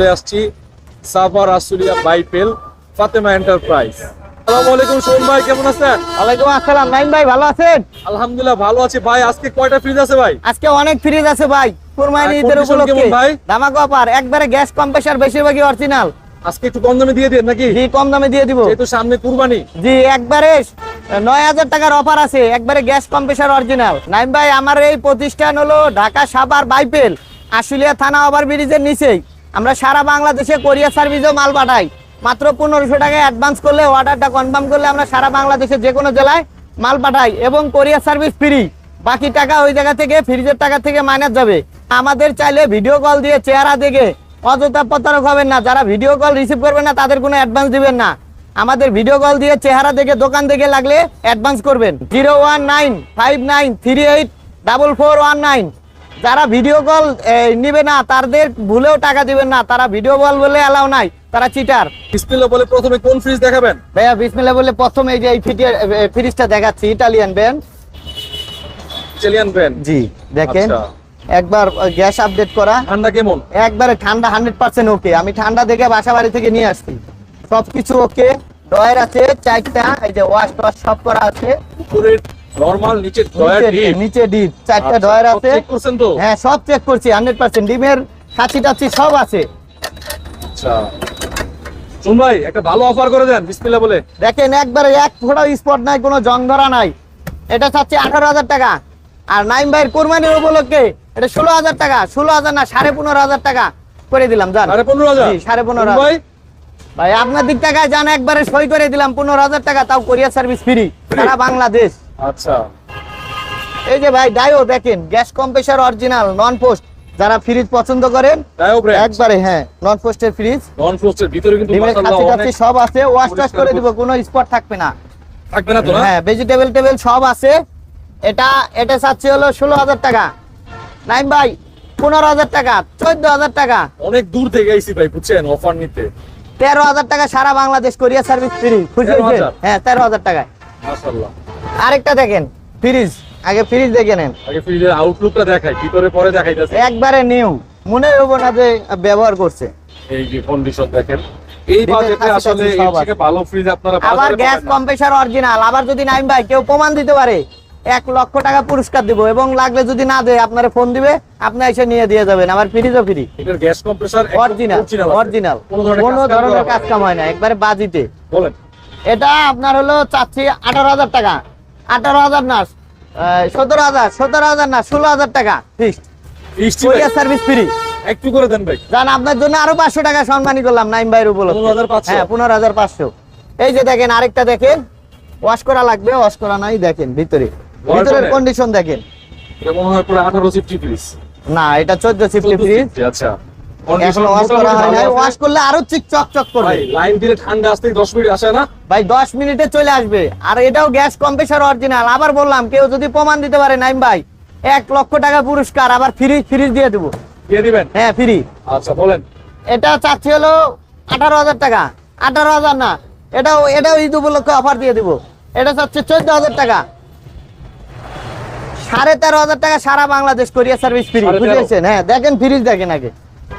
চলে আসছি suffer Ashulia Baipail Fatema enterprise. আসসালামু আলাইকুম সোহন ভাই কেমন আছেন? ওয়ালাইকুম আসসালাম নাইম ভাই ভালো আছেন? আলহামদুলিল্লাহ ভালো আছি ভাই। আজকে কয়টা ফ্রিজ আছে ভাই? আজকে অনেক ফ্রিজ আছে ভাই কুরবানি ঈদের উপলক্ষে। কেমন অফার একবারে গ্যাস কম্প্রেসার বেশিরভাগই অরিজিনাল আজকে একটু কম দামে দিয়ে দেন নাকি? জি কম দামে দিয়ে দিব। যেহেতু সামনে কুরবানি। জি একবারে নয় হাজার টাকার অফার আছে একবারে গ্যাস কম্প্রেসার অরিজিনাল নাইম ভাই আমার এই প্রতিষ্ঠান হলো ঢাকা সাভার বাইপেল আশুলিয়া থানা ওভার ব্রিজের নিচেই। আমরা সারা বাংলাদেশে কোরিয়ার সার্ভিসেও মাল পাঠাই। মাত্র পনেরোশো টাকায় অ্যাডভান্স করলে অর্ডারটা কনফার্ম করলে আমরা সারা বাংলাদেশে যে কোনো জেলায় মাল পাঠাই এবং কোরিয়ার সার্ভিস ফ্রি বাকি টাকা ওই জায়গা থেকে, ফ্রিজের টাকা থেকে মাইনাস যাবে। আমাদের চাইলে ভিডিও কল দিয়ে চেহারা দেখে অযথা প্রতারক হবেন না। যারা ভিডিও কল রিসিভ করবেন না, তাদের কোনো অ্যাডভান্স দিবেন না। আমাদের ভিডিও কল দিয়ে চেহারা দেখে, দোকান দেখে লাগলে অ্যাডভান্স করবেন। Zero one nine five nine three eight double four one nine যারা ভিডিও কল নিবে না তাদের ভুলেও টাকা দিবেন না তারা ভিডিও কল বলে অ্যালাউ নাই তারা চিটার বিসমিল্লাহ বলে প্রথমে কোন ফ্রিজ দেখাবেন? ভাইয়া বিসমিল্লাহ বলে প্রথমে এই যে এই ফ্রিজটা দেখাচ্ছি ইটালিয়ান ব্যান্ড চিলিয়ান ব্র্যান্ড জি দেখেন। আচ্ছা। একবার গ্যাস আপডেট করা। ঠান্ডা কেমন? একবারে ঠান্ডা হান্ড্রেড পার্সেন্ট ওকে আমি ঠান্ডা দেখে বাসা বাড়ি থেকে নিয়ে আসছি। সবকিছু ওকে ডয়ের আছে চারটা এই যে ওয়াশ টোয়াশ সব করা আছে। নরমাল নিচে ডয়ার ডিপ নিচে ডিপ চারটা আচ্ছা, আছে। চেক করছেন তো? হ্যাঁ সব চেক করছি হান্ড্রেড পার্সেন্ট ডিমের খাচি টাচি সব আছে। আচ্ছা। শুন ভাই একটা ভালো অফার করে দেন বিসমিল্লাহ বলে। দেখেন একবারে এক ফোটাও স্পট নাই কোনো জং ধরা নাই। এটা চাচ্ছি আঠারো হাজার টাকা। আর নাইম ভাইয়ের কোরবানির উপলক্ষে এটা ষোলো হাজার টাকা। ষোলো হাজার না সাড়ে পনেরো হাজার টাকা করে দিলাম জান। সাড়ে পনেরো হাজার? জি, সাড়ে পনেরো শুন হাজার। ভাই। ভাই আপনার দিক টাকায় জান একবারে সই করে দিলাম পনেরো হাজার টাকা তাও কোরিয়ার সার্ভিস ফ্রি। সারা বাংলাদেশ। আচ্ছা। এই যে ভাই ডাইও দেখেন gas compressor original non frost যারা ফ্রিজ পছন্দ করেন একবারে হ্যাঁ নন পোস্টের ফ্রিজ নন ফ্রোস্টের ভিতরে কিন্তু মাশাআল্লাহ অনেক সব আছে ওয়াশ টাশ করে দিব কোনো স্পট থাকবে না। থাকবে না তো হ্যাঁ ভেজিটেবল টেবিল সব আছে। এটা এটা চাচ্ছি হলো ষোলো হাজার টাকা। নাইম ভাই পনেরো হাজার টাকা চোদ্দ হাজার টাকা। অনেক দূর থেকে আইছি ভাই বুঝছেন অফার নিতে। তেরো হাজার টাকা সারা বাংলাদেশ কোরিয়া সার্ভিস ফ্রি খুশি 13,000 হয়েছে হ্যাঁ তেরো হাজার টাকায়। মাশাআল্লাহ। আরেকটা দেখেন ফ্রিজ আগে ফ্রিজ দেখে নেন। আগে ফ্রিজের আউটলুকটা দেখাই ভিতরে পরে দেখাইতেছে একবারে নিউ মনে হব না যে ব্যবহার করছে। এই যে কন্ডিশন দেখেন। এই বাজেটে আসলে এর থেকে ভালো ফ্রিজ আপনারা আবার গ্যাস। কম্প্রেসার অরিজিনাল আবার যদি নাইম ভাই কেউ প্রমাণ দিতে পারে। এক লক্ষ টাকা পুরস্কার দিব এবং লাগলে যদি না দেয় আপনারা ফোন দিবে আপনি এসে নিয়ে দিয়ে যাবেন। আবার ফ্রিজও ফ্রি এটার গ্যাস কম্প্রেসার অরিজিনাল অরিজিনাল কোনো ধরনের কাজ কাম কাজ কাম হয় না। একবারে বাজিতে। বলেন। এটা আপনার হলো চাচ্ছি আঠারো হাজার টাকা। আঠারো হাজার না সতেরো হাজার সতেরো হাজার না ষোলো হাজার টাকা। কোরিয়ার সার্ভিস ফ্রি একটু করে দেন ভাই। জান আপনার জন্য আরও পাঁচশো টাকা সম্মানী করলাম নাইম ভাইয়ের উপলক্ষে। হ্যাঁ পনেরো হাজার পাঁচশো। এই যে দেখেন আরেকটা দেখেন। ওয়াশ করা লাগবে ওয়াশ করা নাই দেখেন ভিতরে। ভিতরের কন্ডিশন দেখেন। না এটা চোদ্দ সিফটি ফ্রিজ আচ্ছা। এখন ওয়াশ করা হয় নাই। ওয়াশ করলে আরও চিক চক চক করবে। লাইন দিলে ঠান্ডা আসতে দশ মিনিট আসে না? ভাই দশ মিনিটে চলে আসবে। আর এটাও গ্যাস কম্প্রেসার অরিজিনাল আবার বললাম কেউ যদি প্রমাণ দিতে পারে নাইম ভাই লক্ষ টাকা পুরস্কার আবার ফ্রি ফ্রিজ দিয়ে দেবো। দিয়ে দিবেন? হ্যাঁ ফ্রি আচ্ছা বলেন। এটা চাচ্ছি হলো আঠারো হাজার টাকা। আঠারো হাজার না এটাও এটাও ঈদ উপলক্ষে অফার দিয়ে দিব। এটা চাচ্ছে চোদ্দ হাজার টাকা। সাড়ে তেরো হাজার টাকা সারা বাংলাদেশ কোরিয়া সার্ভিস ফ্রি বুঝেছেন? হ্যাঁ দেখেন ফ্রিজ দেখেন আগে।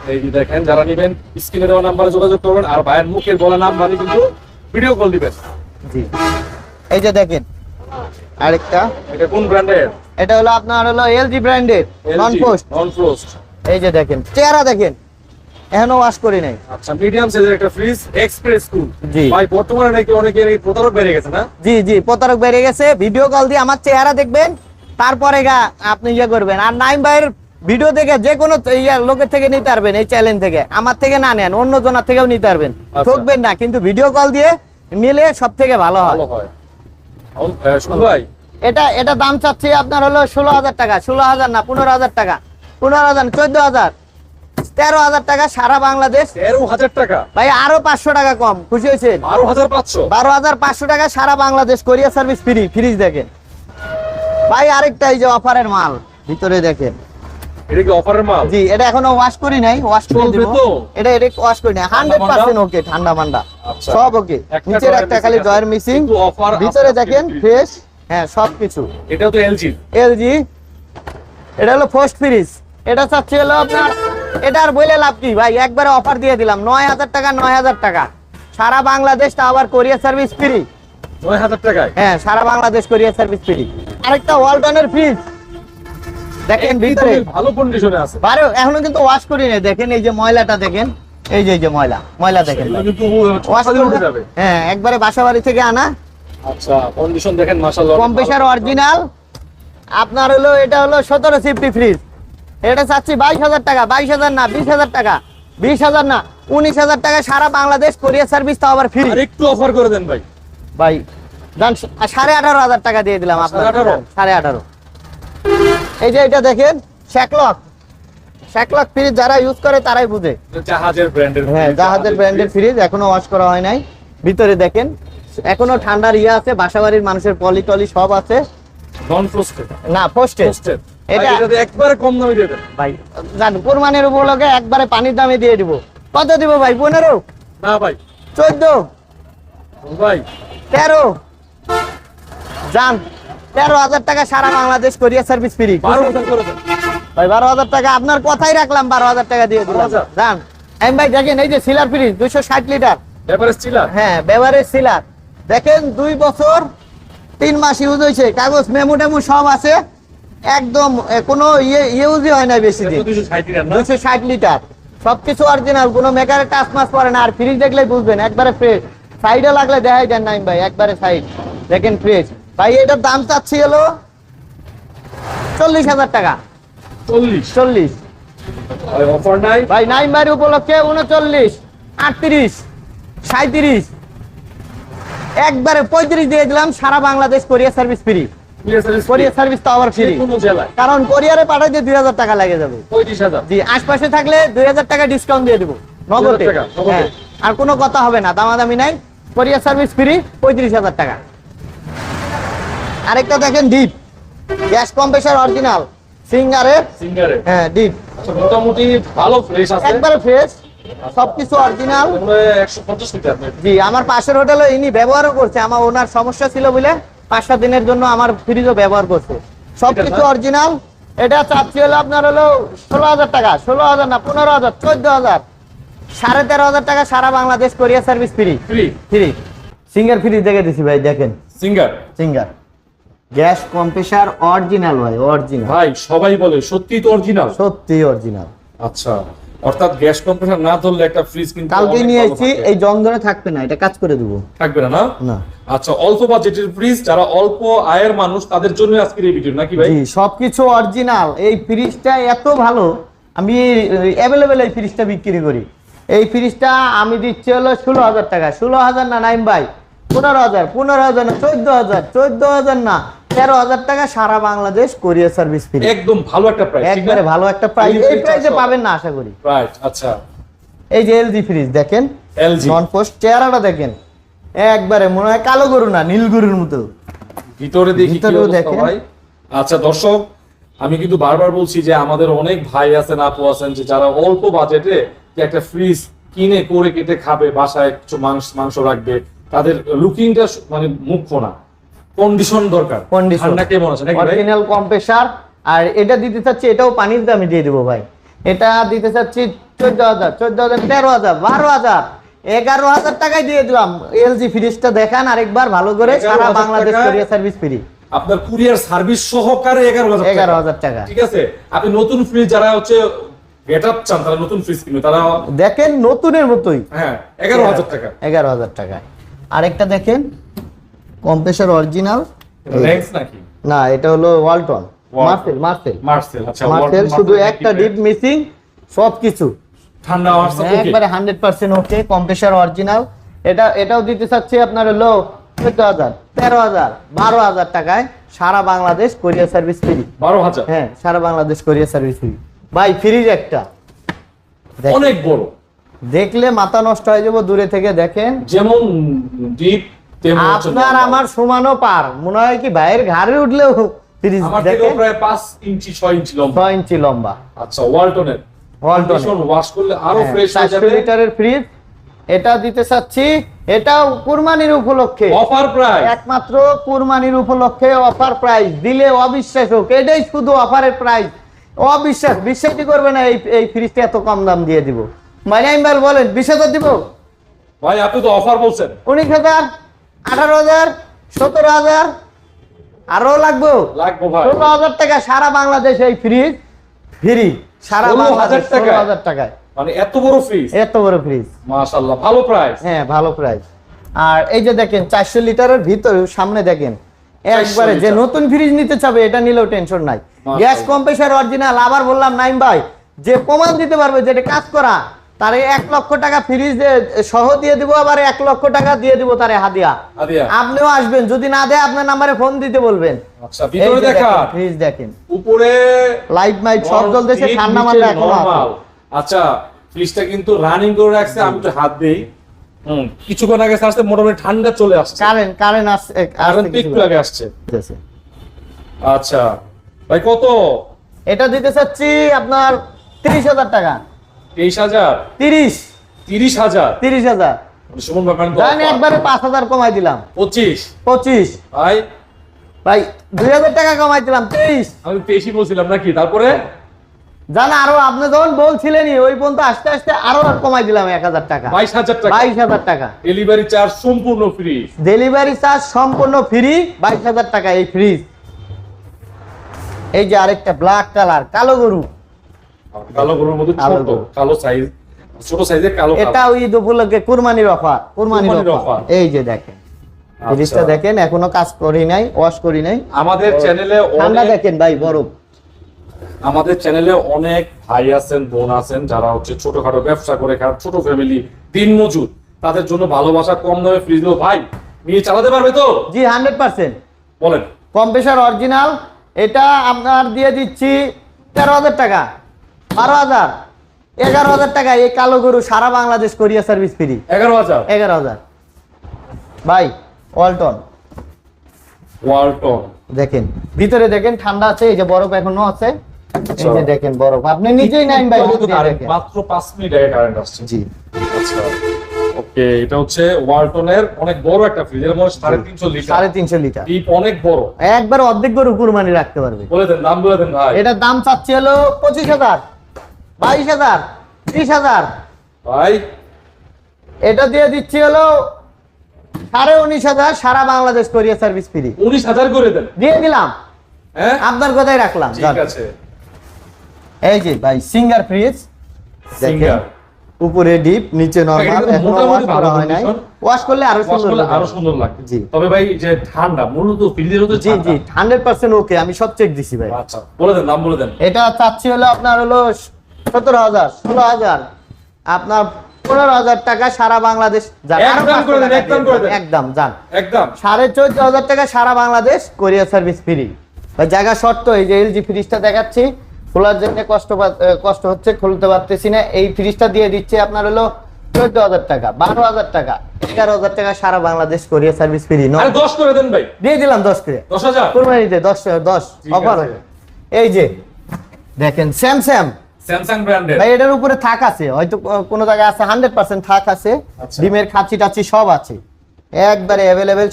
এই যে দেখেন যারা নিবেন স্ক্রিনে দেওয়া নাম্বারে যোগাযোগ করবেন আর ভাইয়ের মুখের বলা নাম্বারে কিন্তু ভিডিও কল দিবেন। জি। এই যে দেখেন আরেকটা। এটা কোন ব্র্যান্ডের এটা হলো আপনার হলো এলজি ব্র্যান্ডের নন পোস্ট নন এই যে দেখেন চেহারা দেখেন এখনও ওয়াশ করি নাই। আচ্ছা মিডিয়াম সাইজের একটা ফ্রিজ এক্সপ্রেস কুল জি। ভাই বর্তমানে নাকি অনেকের এই প্রতারক বেড়ে গেছে না? জি জি প্রতারক বেড়ে গেছে। ভিডিও কল দিয়ে আমার চেহারা দেখবেন তারপরে গা আপনি ইয়ে করবেন। আর নাইম ভাইয়ের ভিডিও দেখে যে কোনো লোকের থেকে নিতে পারবেন এই চ্যালেঞ্জ থেকে। আমার থেকে না নেন অন্য জনের থেকেও নিতে পারবেন। আচ্ছা। ঠকবেন না কিন্তু ভিডিও কল দিয়ে নিলে সব থেকে ভালো হয়। এটা এটা দাম চাচ্ছি আপনার হলো ষোলো হাজার টাকা। ষোলো হাজার না পনেরো হাজার টাকা। পনেরো হাজার চোদ্দ হাজার। তেরো হাজার টাকা সারা বাংলাদেশ। তেরো হাজার টাকা? ভাই আরও পাঁচশো টাকা কম। খুশি হয়েছেন? বারো হাজার পাঁচশো? বারো হাজার পাঁচশো টাকা সারা Bangladesh. Korea service free fridge দেখেন। ভাই আরেকটা এই যে অফারের মাল ভিতরে দেখেন। এটা কি অফারের মাল? জি এটা এখনও ওয়াশ করি নাই ওয়াশ করে দিব। এটা এটা ওয়াশ করি নাই। হান্ড্রেড পার্সেন্ট ওকে ঠান্ডা মান্ডা। সব ওকে নিচের একটা খালি আছে। মিসিং ভিতরে দেখেন ফ্রেশ হ্যাঁ সব কিছু তো এলজি এলজি এটা হলো ফার্স্ট ফ্রিজ এটা চাচ্ছি হলো আপনার এটা আর বলে লাভ কি? ভাই একবারে অফার দিয়ে দিলাম। নয় হাজার টাকা নয় হাজার টাকা। সারা বাংলাদেশ তা আবার কোরিয়ার সার্ভিস ফ্রি টাকায়? হ্যাঁ সারা বাংলাদেশ কোরিয়ার সার্ভিস ফ্রি আরেকটা ওয়ালটনের ফ্রিজ দেখেন ভিতরে। ভালো কন্ডিশনে আছে। বারো এখনও কিন্তু ওয়াশ করি নাই। দেখেন এই যে ময়লাটা দেখেন। এই যে এই যে ময়লা ময়লা দেখেন ওয়াশ সকালে যাবে। হ্যাঁ একবারে বাসা বাড়ি থেকে আনা। আচ্ছা কন্ডিশন দেখেন মাশাআল্লাহ। কম্প্রেসার অরিজিনাল আপনার হলো এটা হলো সতেরো সিফটি ফ্রিজ এটা চাচ্ছি বাইশ হাজার টাকা। বাইশ হাজার না বিশ হাজার টাকা। বিশ হাজার না উনিশ হাজার টাকা সারা বাংলাদেশ কোরিয়ার সার্ভিস তো আবার ফ্রি আর একটু অফার করে দেন ভাই। ভাই আঠারো হাজার টাকা দিয়ে দিলাম আপনার সাড়ে আঠারো? সাড়ে আঠারো। এই যে এটা দেখেন শ্যাকলক শ্যাকলক ফ্রিজ যারা ইউজ করে তারাই বুঝে। জাহাজের ব্র্যান্ডের হ্যাঁ জাহাজের ব্র্যান্ডের ফ্রিজ এখনও ওয়াশ করা হয় নাই। ভিতরে দেখেন এখনও ঠান্ডার ইয়ে আছে বাসাবাড়ির মানুষের পলি টলি সব আছে। নন ফ্রস্টেড না পোস্টে এটা- একবারে কম দামে দিয়ে দেন। ভাই জান কোরবানির উপলক্ষে একবারে পানির দামে দিয়ে দিব। কত দিব ভাই পনেরো? না ভাই। চোদ্দ? ভাই। তেরো? যান তেরো হাজার টাকা সারা বাংলাদেশ কোরিয়া সার্ভিস ফ্রি। ভাই বারো হাজার টাকা আপনার কথাই রাখলাম বারো হাজার টাকা দিয়ে দিলাম। 12,000 এম ভাই দেখেন এই যে সিলার ফ্রিজ দুইশো ষাট লিটার। হ্যাঁ বেভারেজ সিলার দেখেন দুই বছর তিন মাস ইউজ হয়েছে। কাগজ মেমো টেমো সব আছে। একদম কোনো ইয়ে ইউজই হয় না বেশি দিন। দুশো ষাট লিটার সবকিছু অরিজিনাল কোনো মেকারের টাচ মাস পরে না। আর ফ্রিজ দেখলে বুঝবেন একবারে ফ্রেশ সাইডে লাগলে দেখাই দেন নাইম ভাই একবারে সাইড দেখেন ফ্রেশ ভাই এটার দাম চাচ্ছি হলো চল্লিশ হাজার টাকা। চল্লিশ? চল্লিশ। ভাই নাইম উপলক্ষে উনচল্লিশ আটত্রিশ সাঁত্রিশ একবারে পঁয়ত্রিশ দিয়ে দিলাম সারা Bangladesh Korea service free Korea service তো আবার ফ্রি কারণ কোরিয়ারে পাঠাইতে দুই হাজার টাকা লাগে যাবে। জি আশপাশে থাকলে দুই হাজার টাকা ডিসকাউন্ট দিয়ে দেবো। নগদে। 2000 টাকা, নগদে। হ্যাঁ আর কোনো কথা হবে না দামাদামি নাই। কোরিয়ার সার্ভিস ফ্রি পঁয়ত্রিশ হাজার টাকা। আরেকটা দেখেন ডিপ গ্যাস কম্প্রেসার অরিজিনাল সিঙ্গারের সিঙ্গারে হ্যাঁ ডিপ আচ্ছা মোটামুটি ভালো ফ্রেশ আছে। একবারে ফ্রেশ সবকিছু অরিজিনাল জি আমার পাশের হোটেলে ইনি ব্যবহারও করছে। আমার ওনার সমস্যা ছিল বলে পাঁচ সাত দিনের জন্য আমার ফ্রিজও ব্যবহার করছে। সবকিছু অরিজিনাল এটা চাচ্ছি হলো আপনার হলো ষোলো হাজার টাকা। ষোলো হাজার না পনেরো হাজার চোদ্দ হাজার। সাড়ে তেরো হাজার টাকা সারা Bangladesh Korea service free free free Singer fridge দেখে দিছি ভাই দেখেন। Singer Singer gas compressor original ভাই অরিজিনাল ভাই সবাই বলে সত্যি তো অরিজিনাল সত্যি অরিজিনাল আচ্ছা অর্থাৎ গ্যাস কম্প্রেসার না ধরলে একটা ফ্রিজ কিন্তু কালকে নিয়ে এসেছি এই জং ধরে থাকবে না এটা কাজ করে দেবো। থাকবে না না? না। আচ্ছা অল্প বাজেটের ফ্রিজ যারা অল্প আয়ের মানুষ তাদের জন্য আজকের এই ভিডিও নাকি ভাই? জি সবকিছু অরিজিনাল এই ফ্রিজটা এত ভালো আমি অ্যাভেলেবেল এই ফ্রিজটা বিক্রি করি। এই ফ্রিজটা আমি দিচ্ছি হলো ষোলো হাজার টাকা। ষোলো হাজার না নাইম ভাই? পনেরো হাজার পনেরো হাজার না চোদ্দ হাজার চোদ্দ হাজার না তেরো হাজার টাকা সারা বাংলাদেশ কোরিয়ার সার্ভিস ফ্রি একদম ভালো একটা প্রাইস একবারে ভালো একটা প্রাইস এই প্রাইসে পাবেন না আশা করি। রাইট আচ্ছা। এই যে এলজি ফ্রিজ দেখেন এলজি নন পোস্ট চেহারাটা দেখেন। একবারে মনে হয় কালো গরু না নীল গরুর মতো। ভিতরে দেখি কি ভিতরেও দেখেন। ভাই। আচ্ছা দর্শক আমি কিন্তু বারবার বলছি যে আমাদের অনেক ভাই আছেন আপু আছেন যে যারা অল্প বাজেটে একটা ফ্রিজ কিনে করে কেটে খাবে বাসায় কিছু মাংস মাংস রাখবে তাদের লুকিংটা মানে মুখ্য না কন্ডিশন দরকার। ঠান্ডা কেমন আছে অরিজিনাল কম্প্রেসার আর এটা দিতে চাচ্ছি এটাও পানির দামে দিয়ে দেবো ভাই। এটা দিতে চাচ্ছি চোদ্দ হাজার চোদ্দ হাজার তেরো হাজার বারো হাজার। এগারো হাজার টাকায় দিয়ে দিলাম। এলজি ফ্রিজটা দেখান আরেকবার ভালো করে সারা বাংলাদেশ টাকায়? কোরিয়া সার্ভিস ফ্রি আপনার কুরিয়ার সার্ভিস সহকারে এগারো হাজার এগারো হাজার টাকা। ঠিক আছে? আপনি নতুন ফ্রিজ যারা হচ্ছে গেট আপ চান তারা নতুন ফ্রিজ কিনবে। তারা দেখেন নতুনের মতোই। হ্যাঁ এগারো হাজার টাকা। এগারো হাজার টাকায়। আরেকটা দেখেন কম্প্রেসার অরিজিনাল না এটা হলো ওয়ালটন। Marcel Marcel. মার্সেল আচ্ছা মার্সেল শুধু একটা ডিপ মিসিং সবকিছু। ঠান্ডা আওয়াজ তো হ্যাঁ, একবারে hundred percent okay compressor original এটা এটাও দিতে চাচ্ছি আপনার হলো চোদ্দ হাজার তেরো হাজার বারো হাজার টাকায় সারা বাংলাদেশ কোরিয়ার সার্ভিস ফ্রি বারো হাজার? হ্যাঁ সারা বাংলাদেশ কোরিয়ার সার্ভিস ফ্রি ভাই ফ্রিজ একটা। অনেক বড়। দেখলে মাথা নষ্ট হয়ে যাব দূরে থেকে দেখেন। যেমন ডিপ আপনার আমার সমানও পার। মনে হয় কি ভাইয়ের ঘাড়ে উঠলেও ফ্রিজ দেখেন? প্রায় পাঁচ ইঞ্চি ছয় ইঞ্চি লম্বা। ছয় ইঞ্চি লম্বা। আচ্ছা ওয়ালটনের ওয়ালটনের। ওয়াশ করলে আরও হ্যাঁ, ফ্রেশ হয়ে যাবে। লিটারের ফ্রিজ এটা দিতে চাচ্ছি এটাও কুরবানির উপলক্ষে। অফার প্রাইস একমাত্র কুরবানির উপলক্ষে অফার প্রাইস দিলে অবিশ্বাস হোক এটাই শুধু অফারের প্রাইস অবিশ্বাস বিশ্বাসই করবে না এই এই ফ্রিজটা এত কম দাম দিয়ে দিব। বলেন বিশ হাজার দিব। ভাই আপনি তো অফার বলছেন। উনিশ হাজার আঠারো হাজার সতেরো হাজার আরও লাগবে। লাগবো ভাই। ষোলো হাজার টাকা সারা বাংলাদেশ এই ফ্রিজ ফ্রি সারা বাংলাদেশ? ষোলো হাজার টাকায়। মানে এত বড় ফ্রিজ এত বড় ফ্রিজ মাশাআল্লাহ ভালো প্রাইস হ্যাঁ ভালো প্রাইস আর এই যে দেখেন চারশো লিটারের ভিতরে সামনে দেখেন একবারে যে নতুন ফ্রিজ নিতে চাবে এটা নিলেও টেনশন নাই। গ্যাস কম্প্রেসার অরিজিনাল আবার বললাম নাইম ভাই যে প্রমাণ দিতে পারবে যেটা কাজ করা তারে এক লক্ষ টাকা ফ্রিজ সহ দিয়ে দিব আবার এক লক্ষ টাকা দিয়ে দিব তারে হাদিয়া। আপনিও আসবেন যদি না দেয় আপনার নাম্বারে ফোন দিতে বলবেন। আচ্ছা ভিতরে দেখা। ফ্রিজ দেখেন। উপরে লাইট মাইট সব জ্বলতেছে ঠান্ডা মাথা এখনও আচ্ছা ফ্রিজটা কিন্তু রানিং করে রাখছে আমি একটু হাত দেই। হুম কিছুক্ষণ আগে আসছে মোটামুটি ঠান্ডা চলে আসছে। কারেন্ট কারেন্ট আসছে আসছে একটু আগে আসছে। আচ্ছা ভাই কত? এটা দিতে চাচ্ছি আপনার তিরিশ হাজার টাকা। তেইশ হাজার? তিরিশ। তিরিশ হাজার? তিরিশ হাজার। সুমন একবারে পাঁচ হাজার কমাই দিলাম। পঁচিশ? পঁচিশ। ভাই? ভাই দুই হাজার টাকা কমাই দিলাম তিরিশ। আমি বেশি বলছিলাম নাকি? তারপরে? জান আরও আপনি যখন বলছিলেনই ওই পর্যন্ত আস্তে আস্তে আরও কমাই দিলাম এক হাজার টাকা। বাইশ হাজার টাকা। বাইশ হাজার টাকা। ডেলিভারি চার্জ সম্পূর্ণ ফ্রি। ডেলিভারি চার্জ সম্পূর্ণ ফ্রি বাইশ হাজার টাকা এই ফ্রিজ। এই যে আরেকটা ব্ল্যাক কালার কালো গরু। কালো গরুর মধ্যে ছোট কালো সাইজ ছোট সাইজের কালো এটা ঈদ উপলক্ষে কুরবানির অফার কুরবানির কুরবানির অফার। এই যে দেখেন। দেখেন এখনও কাজ করি নাই ওয়াশ করি নাই। আমাদের চ্যানেলে ঠান্ডা অনেক দেখেন ভাই বরফ। আমাদের চ্যানেলে অনেক ভাই আছেন বোন আছেন যারা হচ্ছে ছোটখাটো ব্যবসা করে খান ছোট ফ্যামিলি দিন মজুর। তাদের জন্য ভালোবাসা কম দামে ফ্রিজ দিল ভাই নিয়ে চালাতে পারবে তো? জি হান্ড্রেড পার্সেন্ট বলেন। কম্প্রেসার অরিজিনাল এটা আপনার দিয়ে দিচ্ছি তেরো হাজার টাকা। বারো হাজার। এগারো হাজার টাকা এই কালো গরু সারা বাংলাদেশ কোরিয়া সার্ভিস ফ্রি এগারো হাজার? এগারো হাজার। ভাই ওয়ালটন ওয়ালটন দেখেন ভিতরে দেখেন ঠান্ডা আছে এই যে বরফ এখনও আছে। এই যে দেখেন বরফ। আপনি নিজেই নাইন ভাই। মাত্র মিনিট আগে কারেন্ট আসছে। জি। আচ্ছা ওকে এটা হচ্ছে ওয়ালটনের অনেক বড় একটা ফ্রিজ এর মধ্যে সাড়ে তিনশো লিটার। সাড়ে তিনশো লিটার। ডিপ অনেক বড়। একবার অর্ধেক গরু কুরবানি রাখতে পারবে। বলে দেন দাম বলে দেন ভাই। এটার দাম চাচ্ছি হলো পঁচিশ হাজার। বাইশ হাজার ত্রিশ হাজার। ভাই। এটা দিয়ে দিচ্ছি হলো সাড়ে উনিশ হাজার সারা বাংলাদেশ কোরিয়া সার্ভিস ফ্রি উনিশ হাজার করে দেন। দিয়ে দিলাম। হ্যাঁ? আপনার কথাই রাখলাম ঠিক আছে। এই যে ভাই সিঙ্গার ফ্রিজ। উপরে ডিপ নিচে নরমাল মোটামুটি করা হয় নাই। ওয়াশ করলে আরও সুন্দর লাগবে। আরও সুন্দর লাগবে। জি। তবে ভাই যে ঠান্ডা মূলত ফ্রিজের মধ্যে জি জি হান্ড্রেড পার্সেন্ট ওকে আমি সব চেক দিছি ভাই। আচ্ছা বলে দেন দাম বলে দেন। এটা চাচ্ছি হলো আপনার হলো সতেরো হাজার ষোলো হাজার। আপনার পনেরো হাজার টাকা সারা বাংলাদেশ একদম যান। একদম। সাড়ে চোদ্দ হাজার টাকা সারা বাংলাদেশ কোরিয়ার সার্ভিস ফ্রি জায়গা শর্ত এই যে এলজি ফ্রিজটা দেখাচ্ছি খোলার জন্য কষ্ট কষ্ট হচ্ছে খুলতে পারতেছি না। এই ফ্রিজটা দিয়ে দিচ্ছে আপনার হলো চোদ্দ হাজার টাকা বারো হাজার টাকা এগারো হাজার টাকা সারা বাংলাদেশ কোরিয়ার সার্ভিস ফ্রি দশ করে দেন ভাই। দিয়ে দিলাম দশ করে। দশ হাজার। কুরবানিতে দশ দশ অফার এই যে দেখেন স্যামস্যাম স্যামসাং ব্র্যান্ডের ভাই এটার উপরে থাক আছে। হয়তো কোনো জায়গায় আছে হান্ড্রেড পার্সেন্ট থাক আছে। আচ্ছা। ডিমের খাঁচি টাচি সব আছে। একবারে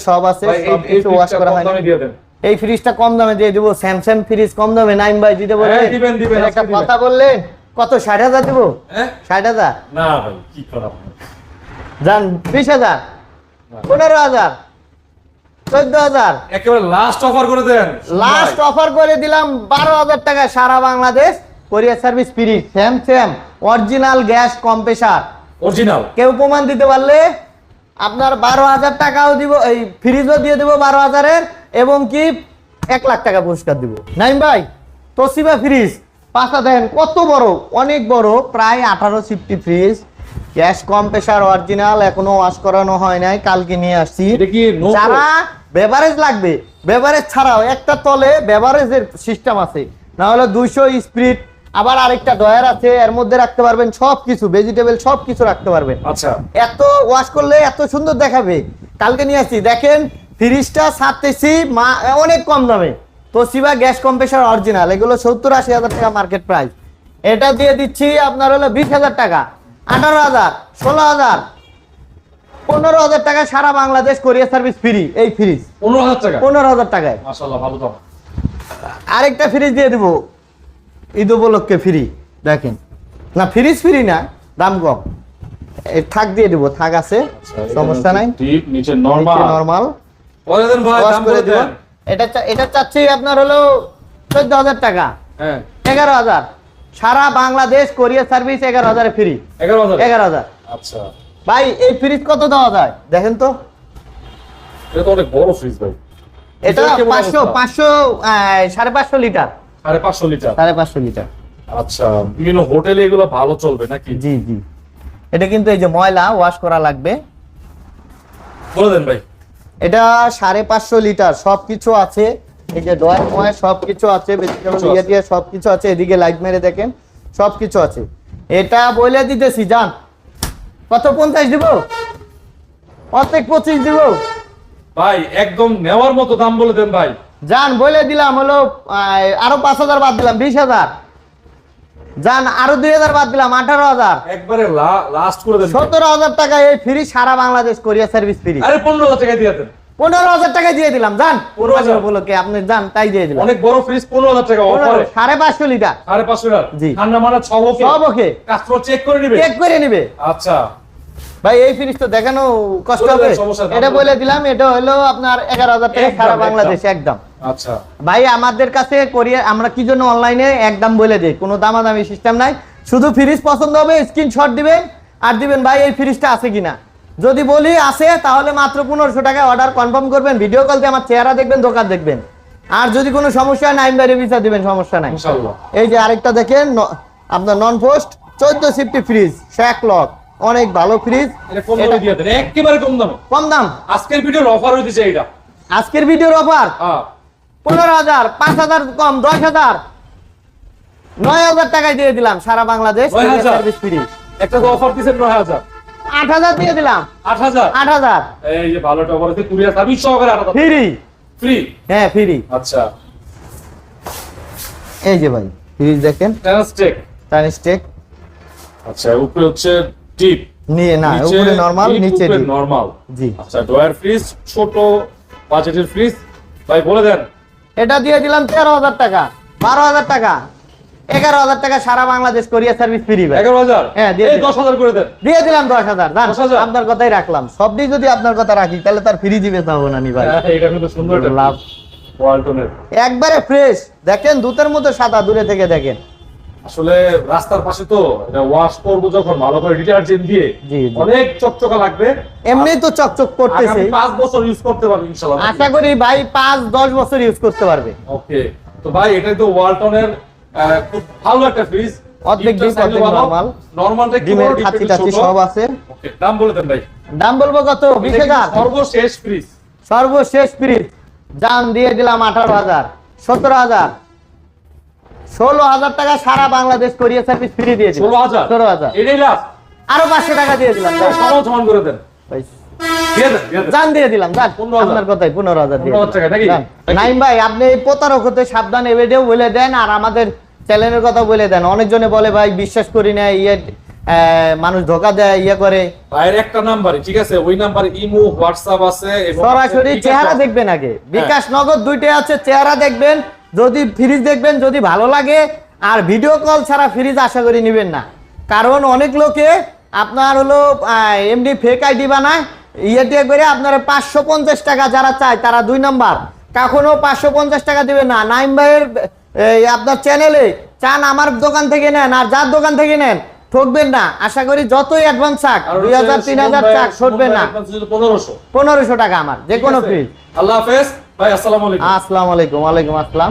সব আছে সব কিছু ওয়াশ করা হয় এই ফ্রিজটা কম দামে দিয়ে দিব। স্যামসাং ফ্রিজ কম দামে বাই দিতে বললেন হ্যাঁ, একটা কথা বললেন কত ষাট হাজার দিব? হ্যাঁ? ষাট হাজার? না ভাই কি খারাপ যান বিশ হাজার পনেরো হাজার চোদ্দ হাজার। একেবারে লাস্ট অফার করে দেন। লাস্ট অফার করে দিলাম বারো হাজার টাকা সারা বাংলাদেশ। কোরিয়ার সার্ভিস ফ্রি স্যাম স্যাম অরিজিনাল গ্যাস কম্প্রেসার অরিজিনাল কেউ প্রমাণ দিতে পারলে আপনার বারো হাজার টাকাও দিব এই ফ্রিজও দিয়ে দিব বারো হাজারের এবং কি এক লাখ টাকা পুরস্কার দিব। নাইম ভাই তোসিবা ফ্রিজ পাশা দেখেন কত বড় অনেক বড় প্রায় আঠারো CFT fridge gas compressor original এখনও ওয়াশ করানো হয় নাই কালকে নিয়ে আসছি। এটা কি নতুন? যারা বেভারেজ লাগবে বেভারেজ ছাড়াও একটা তলে বেভারেজের সিস্টেম আছে। না হলে দুইশো স্প্রিট আবার আরেকটা ডয়ার আছে এর মধ্যে রাখতে পারবেন সবকিছু ভেজিটেবল সব কিছু রাখতে পারবেন। আচ্ছা। এত ওয়াশ করলে এত সুন্দর দেখাবে। কালকে নিয়ে আসছি দেখেন ফ্রিজটা ছাড়তেছি মা অনেক কম দামে। তো সিবা গ্যাস কম্প্রেসার অরিজিনাল এগুলো সত্তর আশি হাজার টাকা মার্কেট প্রাইস এটা দিয়ে দিচ্ছি আপনার হলো বিশ হাজার টাকা। আঠারো হাজার ষোলো হাজার পনেরো হাজার টাকা সারা বাংলাদেশ কোরিয়া সার্ভিস ফ্রি এই ফ্রিজ পনেরো হাজার টাকা? পনেরো হাজার টাকায়। আরেকটা ফ্রিজ দিয়ে দিব। ঈদ উপলক্ষে ফ্রি দেখেন। না ফ্রিজ ফ্রি না দাম কম। থাক দিয়ে দিব থাক আছে সমস্যা নাই। নিচে নরমাল করে দিব এটা এটা চাচ্ছি আপনার হলো চোদ্দ হাজার টাকা। হ্যাঁ। এগারো হাজার। সারা বাংলাদেশ কোরিয়ার সার্ভিস এগারো হাজারে ফ্রি এগারো হাজার। আচ্ছা। ভাই এই ফ্রিজ কত দেওয়া যায়? দেখেন তো। এটা অনেক বড় ফ্রিজ ভাই। এটা পাঁচশো পাঁচশো সাড়ে পাঁচশো লিটার। সাড়ে পাঁচশো লিটার? সাড়ে পাঁচশো লিটার। আচ্ছা বিভিন্ন হোটেলে এগুলো ভালো চলবে নাকি? জি জি। এটা কিন্তু এই যে ময়লা ওয়াশ করা লাগবে। বলে দেন ভাই। এটা সাড়ে পাঁচশো লিটার সবকিছু আছে। এই যে ডয়ের ময় সবকিছু আছে। ইয়ে দিয়ে সবকিছু আছে। এদিকে লাইট মেরে দেখেন সবকিছু আছে। এটা বলে দিতেছি যান কত পঞ্চাশ দিব? প্রত্যেক পঁচিশ দিব। ভাই একদম নেওয়ার মতো দাম বলে দেন ভাই। যান বলে দিলাম হলো আরও পাঁচ হাজার বাদ দিলাম বিশ হাজার। যান আরও দুই হাজার বাদ দিলাম আঠারো হাজার। একবারে লাস্ট করে সতেরো হাজার টাকা এই ফ্রি সারা বাংলাদেশ কোরিয়া সার্ভিস ফ্রি আরে পনেরো হাজার টাকা দিয়ে দেন। পনেরো হাজার টাকা দিয়ে দিলাম যান 15,000 উপলক্ষে আপনি যান তাই দিয়ে দিলাম। অনেক বড় ফ্রিজ পনেরো হাজার টাকা অফারে সাড়ে পাঁচশো লিটার। সাড়ে পাঁচশো টাকা জি। ঠান্ডা ছ কাস্টমার চেক করে নিবে। চেক করে নিবে। আচ্ছা। ভাই এই ফ্রিজ তো দেখানো কষ্ট হবে। এটা বলে দিলাম এটা হলো আপনার এগারো হাজার টাকা সারা। বাংলাদেশে একদম। আচ্ছা। ভাই আমাদের কাছে কোরিয়া আমরা কি জন্য অনলাইনে একদম বলে দিই কোনো দামাদামি সিস্টেম নাই। শুধু ফ্রিজ পছন্দ হবে স্ক্রিনশট দিবেন আর দিবেন ভাই এই ফ্রিজটা আছে কিনা? যদি বলি আছে তাহলে মাত্র পনেরোশো টাকা অর্ডার কনফার্ম করবেন ভিডিও কল দিয়ে আমার চেহারা দেখবেন দোকান দেখবেন। আর যদি কোনো সমস্যা হয় নাইম বাইরে ভিসা দিবেন সমস্যা নাই। ইনশাআল্লাহ। এই যে আরেকটা দেখেন আপনার নন পোস্ট চোদ্দ সিফটি ফ্রিজ শ্যাক লক অনেক ভালো ফ্রিজ একেবারে কম দামে। কম দাম। আজকের ভিডিওর অফার হইতেছে এইটা। আজকের ভিডিওর অফার পনেরো হাজার পাঁচ হাজার কম দশ হাজার। নয় হাজার টাকায় দিয়ে দিলাম সারা বাংলাদেশ 9,000 সার্ভিস ফ্রি একটা অফার দিচ্ছেন নয় হাজার। আট হাজার দিয়ে দিলাম। আট হাজার? আট হাজার। এই যে ভালো অফার আছে কুরিয়ার সার্ভিস সহকারে আট হাজার। ফ্রি ফ্রি হ্যাঁ ফ্রি আচ্ছা। এই যে ভাই ফ্রিজ দেখেন। ট্রান্সটেক টানিস্টেক আচ্ছা উপরে হচ্ছে ডিপ নিয়ে না উপরে নর্মাল নিচে। নরমাল জি। আচ্ছা ডয়ার ফ্রিজ ছোট বাজেটের ফ্রিজ ভাই বলে দেন। এটা দিয়ে দিলাম তেরো হাজার টাকা। বারো হাজার টাকা। এগারো হাজার টাকা সারা বাংলাদেশ কোরিয়া সার্ভিস ফ্রি এগারো হাজার? হ্যাঁ, দিয়ে দশ হাজার করে দেন। দিয়ে দিলাম দশ হাজার। জান 10,000? আপনার কথাই রাখলাম। সব সবটি যদি আপনার কথা রাখি তাহলে তার ফ্রি দিবে চাবো না নি ভাই। হ্যাঁ, এটা কিন্তু সুন্দর লাভ। ওয়ালটনের একবারে ফ্রেশ দেখেন দুধের মতো সাদা দূরে থেকে দেখেন। আসলে রাস্তার পাশে তো এটা ওয়াশ করব যখন ভালো করে ডিটারজেন্ট দিয়ে। অনেক চকচকা লাগবে। এমনি তো চকচক করতেছে। আগামী পাঁচ বছর ইউজ করতে পারবে ইনশাল্লাহ আশা করি ভাই পাঁচ দশ বছর ইউজ করতে পারবে। ওকে। তো ভাই এটাই তো ওয়ালটনের খুব ভালো একটা ফ্রিজ অর্ধেক ডিপ, অর্ধেক normal। নরমালটা কি ডিমের বড়, ডিপ টাচি সব আছে। দাম বলে দেন ভাই। দাম বলব কত? বিশ এটা হাজার? কিন্তু সর্বশেষ ফ্রিজ সর্বশেষ ফ্রিজ দাম দিয়ে দিলাম আঠারো হাজার। সতেরো হাজার। ষোলো হাজার টাকা সারা বাংলাদেশ কোরিয়া সার্ভিস ফ্রি দিয়ে দিলাম। ষোলো হাজার? ষোলো হাজার। আরও পাঁচশো টাকা দিয়ে দিলাম। সমান সমান করে দেন। ভাই, দিয়ে দেন দিয়ে দেন। যান দিয়ে দিলাম যান 15,000 আপনার কথাই পনেরো হাজার দিয়ে 15,000 টাকা নাকি? দিলাম। যান। নাইম ভাই আপনি এই প্রতারক হতে সাবধান এবেডেও বলে দেন আর আমাদের চ্যানেলের কথা বলে দেন। অনেকজনে বলে ভাই বিশ্বাস করি না ইয়ে মানুষ ধোকা দেয় ইয়ে করে। ভাইয়ের একটা নাম্বারে ঠিক আছে? ওই নাম্বারে ইমো হোয়াটসঅ্যাপ আছে সরাসরি চেহারা দেখবেন আগে। বিকাশ নগদ দুইটা আছে চেহারা দেখবেন যদি ফ্রিজ দেখবেন যদি ভালো লাগে আর ভিডিও কল ছাড়া ফ্রিজ আশা করি নেবেন না। কারণ অনেক লোকে আপনার হলো এমনি ফেক আইডি বানায় ইয়ে দিয়ে করে আপনার পাঁচশো পঞ্চাশ টাকা যারা চায় তারা দুই নাম্বার। কখনো পাঁচশো পঞ্চাশ টাকা দিবে না। নাইম ভাইয়ের এই, আপনার চ্যানেলে চান আমার দোকান থেকে নেন আর যার দোকান থেকে নেন ঠকবেন না। আশা করি যতই অ্যাডভান্স থাক দুই হাজার তিন হাজার চাক ঠকবেন না। পনেরোশো। পনেরোশো টাকা আমার যে কোনো ফ্রিজ আল্লাহ হাফেজ। ভাই আসসালামু আলাইকুম। আসসালামু আলাইকুম ওয়ালাইকুম আসসালাম।